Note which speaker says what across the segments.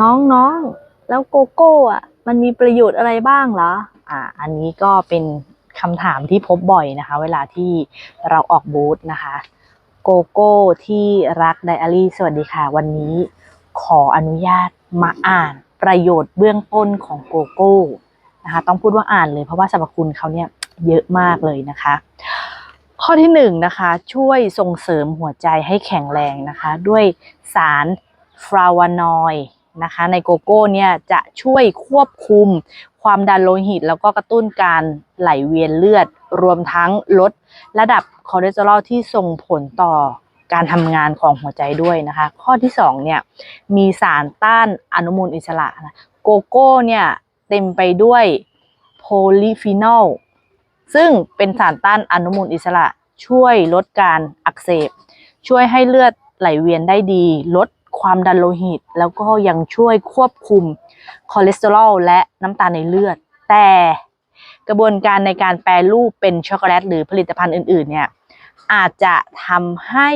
Speaker 1: น้องๆแล้วโกโก้อะ มันมีประโยชน์อะไรบ้างเหรออ่า อันนี้ก็เป็นคำถามที่พบบ่อยนะคะ เวลาที่เราออกบูธนะคะ โกโก้ที่รักไดอารี่ สวัสดีค่ะ วันนี้ขออนุญาตมาอ่านประโยชน์เบื้องต้นของโกโก้นะคะ ต้องพูดว่าอ่านเลยเพราะว่าสรรพคุณเขาเนี่ยเยอะมากเลยนะคะ ข้อที่หนึ่งนะคะช่วยส่งเสริมหัวใจให้แข็งแรงนะคะ ด้วยสารฟลาวานอยด์ นะคะ ในโกโก้เนี่ยจะช่วยควบคุมความดันโลหิต แล้วก็กระตุ้นการไหลเวียนเลือด รวมทั้งลดระดับคอเลสเตอรอลที่ส่งผลต่อการทำงานของหัวใจด้วยนะคะ ข้อที่สองเนี่ยมีสารต้านอนุมูลอิสระนะโกโก้เนี่ยเต็มไปด้วยโพลีฟีนอลซึ่งเป็นสารต้านอนุมูลอิสระช่วยลดการอักเสบ ช่วยให้เลือดไหลเวียนได้ดี ลด ความดันโลหิต แล้วก็ยังช่วยควบคุมคอเลสเตอรอลและน้ำตาลในเลือด แต่กระบวนการในการแปรรูปเป็นช็อกโกแลตหรือผลิตภัณฑ์อื่น ๆ เนี่ยอาจจะทำให้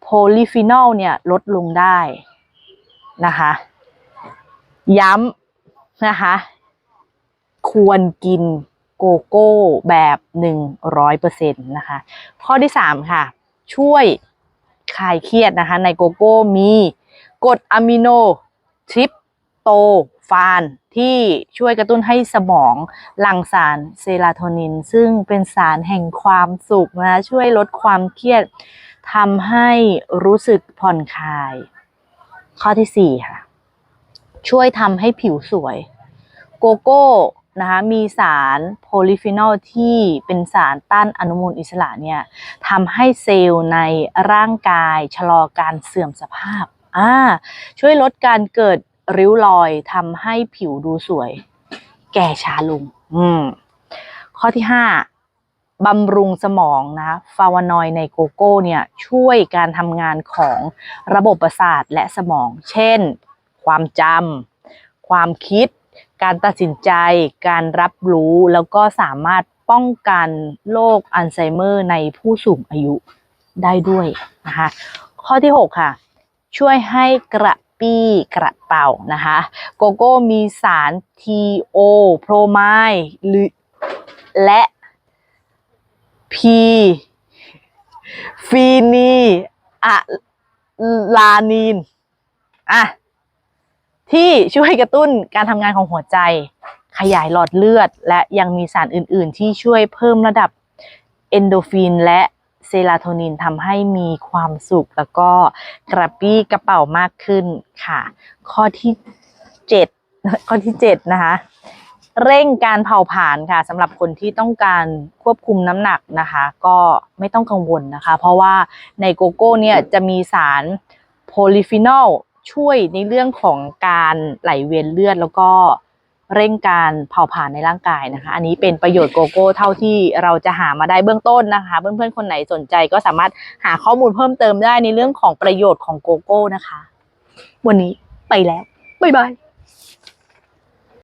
Speaker 1: โพลีฟีนอลเนี่ยลดลงได้นะคะ ย้ำนะคะ ควรกินโกโก้แบบ 100%นะคะ ข้อที่ 3 ค่ะ ช่วย คลายเครียดนะคะ ในโกโก้มีกรดอะมิโนทริปโตฟานที่ช่วยกระตุ้นให้สมองหลั่งสารเซโรโทนิน ซึ่งเป็นสารแห่งความสุขนะช่วยลดความเครียดทำให้รู้สึกผ่อนคลาย ข้อที่ 4 ค่ะ ช่วยทำให้ผิวสวย โกโก้ นะคะมีสารโพลีฟีนอลที่เป็นสารต้านอนุมูลอิสระเนี่ยทำให้เซลล์ในร่างกายชะลอการเสื่อมสภาพอ่าช่วยลดการเกิดริ้วรอยทำให้ผิวดูสวย แก่ช้าลงอืมข้อที่5บำรุงสมองนะฟาวานอยในโกโก้เนี่ยช่วยการทำงานของระบบประสาทและสมอง เช่น ความจำความคิด การตัดสินใจ การรับรู้แล้วก็สามารถป้องกันโรคอัลไซเมอร์ในผู้สูงอายุได้ด้วยนะคะข้อที่ 6 ค่ะ ช่วยให้กระปี้กระเป๋านะคะโกโก้มีสาร TO โพรไมด์หรือและ P ฟีนีอะลานีนอะ ที่ช่วยกระตุ้นการทำงานของหัวใจ ขยายหลอดเลือด และยังมีสารอื่น ๆ ที่ช่วยเพิ่มระดับเอนโดฟินและเซโรโทนินทำให้มีความสุขแล้วก็กระปี้กระเป๋ามากขึ้นค่ะ ข้อที่7ข้อที่7นะคะเร่งการเผาผลาญค่ะสำหรับคนที่ต้องการควบคุมน้ำหนักนะคะ ก็ไม่ต้องกังวลนะคะ เพราะว่าในโกโก้เนี่ยจะมีสารโพลีฟีนอล ช่วยในเรื่องของการไหลเวียนเลือดแล้วก็เร่งการเผาผลาญในร่างกายนะคะ อันนี้เป็นประโยชน์โกโก้เท่าที่เราจะหามาได้เบื้องต้นนะคะ เพื่อนๆคนไหนสนใจก็สามารถหาข้อมูลเพิ่มเติมได้ในเรื่องของประโยชน์ของโกโก้นะคะ วันนี้ไปแล้ว บ๊ายบาย